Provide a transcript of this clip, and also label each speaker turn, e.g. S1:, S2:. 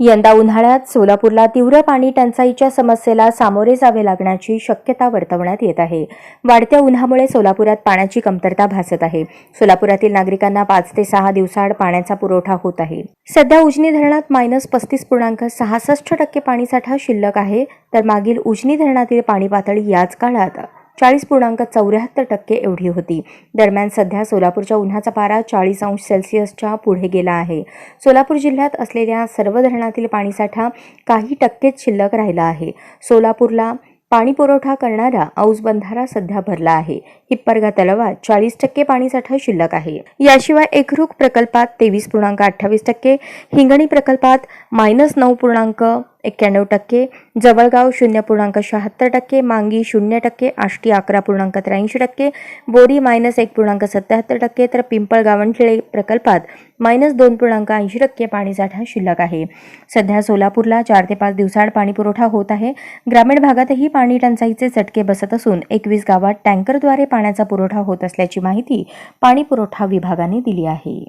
S1: यंदा उन्हाळ्यात सोलापूरला तीव्र पाणी टंचाईच्या समस्येला सामोरे जावे लागण्याची शक्यता वर्तवण्यात येत आहे. वाढत्या उन्हामुळे सोलापुरात पाण्याची कमतरता भासत आहे. सोलापुरातील नागरिकांना पाच ते सहा दिवसाआड पाण्याचा पुरवठा होत आहे. सध्या उजनी धरणात मायनस पस्तीस पूर्णांक सहासष्ट टक्के पाणीसाठा शिल्लक आहे. तर मागील उजनी धरणातील पाणी पातळी याच काळात चाळीस पूर्णांक चौऱ्याहत्तर टक्के एवढी होती. दरम्यान सध्या सोलापूरच्या उन्हाचा पारा चाळीस अंश सेल्सिअसच्या पुढे गेला आहे. सोलापूर जिल्ह्यात असलेल्या सर्व धरणातील पाणीसाठा काही टक्केच शिल्लक राहिला आहे. सोलापूरला पाणी पुरवठा करणारा औस बंधारा सध्या भरला आहे. हिप्परगा तलावात चाळीस टक्के पाणीसाठा शिल्लक आहे. याशिवाय एकरूख प्रकल्पात तेवीस पूर्णांक अठ्ठावीस टक्के हिंगणी प्रकल्पात मायनस नऊ पूर्णांक एक्क्याण्णव टक्के जवळगाव शून्य पूर्णांक शहात्तर टक्के मांगी शून्य टक्के आष्टी अकरा पूर्णांक त्र्याऐंशी टक्के बोरी मायनस एक पूर्णांक सत्याहत्तर टक्के तर पिंपळ प्रकल्पात मायनस दोन पूर्णांक ऐंशी टक्के पाणीसाठा शिल्लक आहे. सध्या सोलापूरला चार ते पाच दिवसाआड पाणी पुरवठा होत आहे. ग्रामीण भागातही पाणी टंचाईचे चटके बसत असून एकवीस गावात टँकरद्वारे पाण्याचा पुरवठा होत असल्याची माहिती पाणी पुरवठा विभागाने दिली आहे.